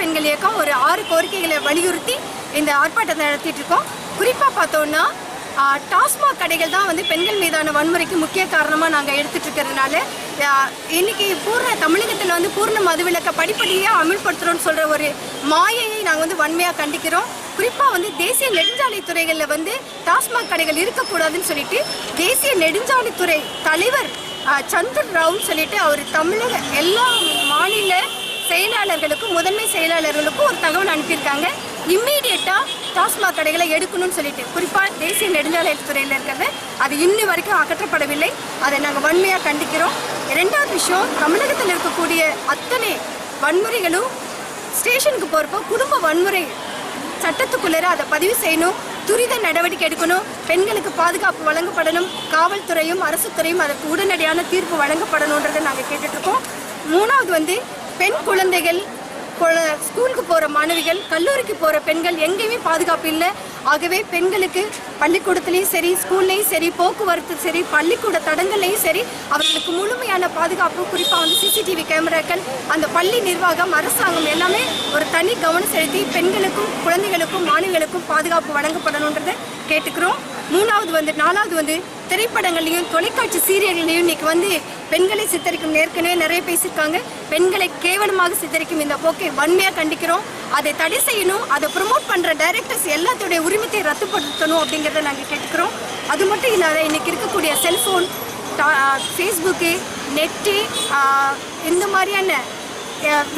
பெண்கள் இயக்கம் ஒரு ஆறு கோரிக்கைகளை வலியுறுத்தி இந்த ஆர்ப்பாட்டத்தை நடத்திட்டு இருக்கோம். குறிப்பாக பார்த்தோம்னா டாஸ்மாக் கடைகள் தான் வந்து பெண்கள் மீதான வன்முறைக்கு முக்கிய காரணமாக நாங்கள் எடுத்துட்டு இருக்கிறதுனால இன்னைக்கு பூர்ண தமிழகத்தில் வந்து பூர்ண மதுவிலக்க படிப்படியாக அமல்படுத்துகிறோம்னு சொல்கிற ஒரு மாயையை நாங்கள் வந்து வன்மையாக கண்டிக்கிறோம். குறிப்பாக வந்து தேசிய நெடுஞ்சாலைத்துறைகளில் வந்து டாஸ்மாக் கடைகள் இருக்கக்கூடாதுன்னு சொல்லிட்டு தேசிய நெடுஞ்சாலைத்துறை தலைவர் சந்திர ராவ்னு சொல்லிட்டு அவர் தமிழக எல்லா மாநில செயலாளர்களுக்கும் முதன்மை செயலாளர்களுக்கும் ஒரு தகவல் அனுப்பியிருக்காங்க. இம்மீடியட்டாக டாஸ்மாக் கடைகளை எடுக்கணும்னு சொல்லிட்டு குறிப்பாக தேசிய நெடுஞ்சாலைத்துறையில் இருக்கிறது. அது இன்னி வரைக்கும் அகற்றப்படவில்லை. அதை நாங்கள் வன்மையாக கண்டிக்கிறோம். ரெண்டாவது விஷயம் தமிழகத்தில் இருக்கக்கூடிய அத்தனை வன்முறைகளும் ஸ்டேஷனுக்கு போகிறப்போ குடும்ப வன்முறை சட்டத்துக்குள்ளே அதை பதிவு செய்யணும். துரித நடவடிக்கை எடுக்கணும். பெண்களுக்கு பாதுகாப்பு வழங்கப்படணும். காவல்துறையும் அரசு துறையும் அதற்கு உடனடியான தீர்ப்பு வழங்கப்படணுன்றதை நாங்கள் கேட்டுட்ருக்கோம் மூணாவது வந்து பெண் குழந்தைகள் ஸ்கூலுக்கு போகிற மாணவிகள் கல்லூரிக்கு போகிற பெண்கள் எங்கேயுமே பாதுகாப்பு இல்லை. ஆகவே பெண்களுக்கு பள்ளிக்கூடத்துலேயும் சரி ஸ்கூல்லையும் சரி போக்குவரத்து சரி பள்ளிக்கூட தடங்கள்லையும் சரி அவர்களுக்கு முழுமையான பாதுகாப்பு குறிப்பாக வந்து சிசிடிவி கேமராக்கள் அந்த பள்ளி நிர்வாகம் அரசாங்கம் எல்லாமே ஒரு தனி கவனம் செலுத்தி பெண்களுக்கும் குழந்தைகளுக்கும் மாணவிகளுக்கும் பாதுகாப்பு வழங்கப்படணுன்றதை கேட்டுக்கிறோம். மூணாவது வந்து நாலாவது வந்து திரைப்படங்கள்லையும் தொலைக்காட்சி சீரியல்லையும் இன்னைக்கு வந்து பெண்களை சித்தரிக்கும் ஏற்கனவே நிறைய பேசியிருக்காங்க பெண்களை கேவலமாக சித்தரிக்கும் இந்த போக்கை வன்மையாக கண்டிக்கிறோம். அதை தடை செய்யணும் அதை ப்ரொமோட் பண்ணுற டைரக்டர்ஸ் எல்லாத்துடைய உரிமத்தை ரத்துப்படுத்தணும் அப்படிங்கிறத நாங்கள் கேட்டுக்கிறோம். அது மட்டும் இல்லாத இன்னைக்கு இருக்கக்கூடிய செல்ஃபோன் ஃபேஸ்புக்கு நெட்டு இந்த மாதிரியான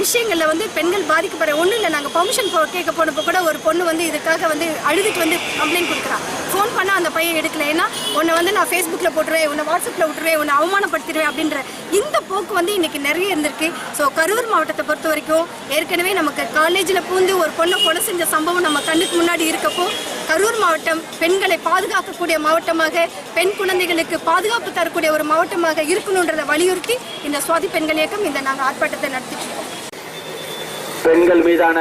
விஷயங்களில் வந்து பெண்கள் பாதிக்கப்படுற ஒன்றும் இல்லை நாங்கள் பர்மிஷன் கேட்க போனப்போ கூட ஒரு பொண்ணு வந்து இதுக்காக வந்து அழுதுட்டு வந்து கம்ப்ளைண்ட் கொடுக்குறான் ஃபோன் பண்ணால் அந்த பையன் எடுக்கல. ஏன்னா உன்னை வந்து நான் ஃபேஸ்புக்கில் போட்டுருவேன் உன்னை வாட்ஸ்அப்பில் விட்டுருவேன் உன்னை அவமானப்படுத்திடுவேன் அப்படின்ற இந்த போக்கு வந்து இன்னைக்கு நிறைய இருந்திருக்கு. ஸோ கரூர் மாவட்டத்தை பொறுத்த வரைக்கும் ஏற்கனவே நமக்கு காலேஜில் பூந்து ஒரு பொண்ணை கொலை செஞ்ச சம்பவம் நம்ம கண்ணுக்கு முன்னாடி இருக்கப்போ கரூர் மாவட்டம் பெண்களை பாதுகாக்கக்கூடிய மாவட்டமாக பெண் குழந்தைகளுக்கு பாதுகாப்பு தரக்கூடிய ஒரு மாவட்டமாக இருக்கணுன்றதை வலியுறுத்தி இந்த சுவாதி பெண்கள் இயக்கம் இந்த நாங்கள் ஆர்ப்பாட்டத்தை நடத்திட்டு பெண்கள் மீதான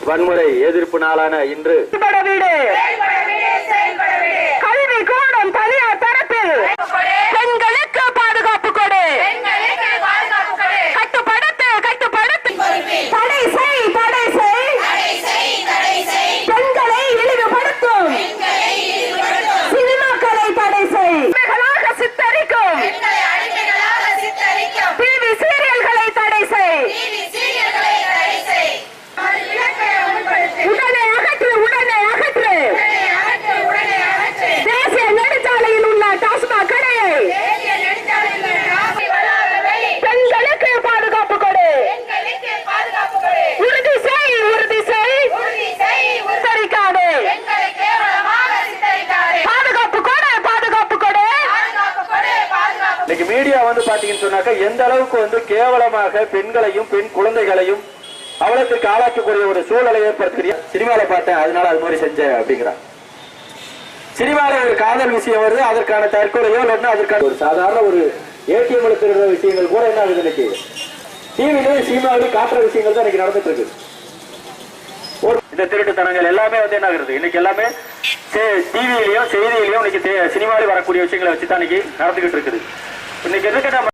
வன்முறை எதிர்ப்பு நாளான இன்று. செயல்பட வீடு. கல்வி கூடம் தனியார் தரப்பில் பெண்களுக்கு பாதுகாப்பு கொடு கட்டுப்படுத்து கட்டுப்படுத்து தடை செய் தடை செய் பெண்களை இழிவுபடுத்தும் சினிமாக்களை தடை செய் அடிமைகளாக சித்தரிக்கும் டிவி சீரியல்களை தடை செய் உடனே அகற்று உடனே அகற்று தேசிய நெடுஞ்சாலையில் உள்ள டாஸ்மாக் கடையை பெண்களுக்கு பாதுகாப்பு கொடு உறுதி செய் உறுதி செய் சித்தரிக்காதே பாதுகாப்பு கொடு பாதுகாப்பு கொடு வந்து பாத்தீங்கன்னு சொன்னாக்கா எந்த அளவுக்கு வந்து கேவலமாக பெண்களையும் பெண் குழந்தைகளையும் அவலத்துக்கு ஆளாக்கக்கூடிய ஒரு சூழலை ஏற்படுத்திய சினிமால பார்த்தேன் அதனால அது மாதிரி செஞ்சேன் அப்படிங்கிறான் சினிமால ஒரு காதல் விஷயம் வருது அதற்கான தற்கொலையோ இல்லைன்னா அதற்கான ஒரு சாதாரண ஒரு ஏடிஎம் எடுத்துகிற விஷயங்கள் கூட என்ன ஆகுது இன்னைக்கு? டிவிலையும் சினிமாவிலையும் காட்டுற விஷயங்கள் தான் இன்னைக்கு நடந்துட்டு இருக்கு ஒரு இந்த திருட்டுத்தனங்கள் எல்லாமே வந்து என்ன ஆகுறது? இன்னைக்கு எல்லாமே டிவியிலையும் செய்தியிலையும் இன்னைக்கு தே- வரக்கூடிய விஷயங்களை வச்சு தான் இன்னைக்கு நடந்துகிட்டு இருக்குது. இன்னைக்கு எதுக்கிட்ட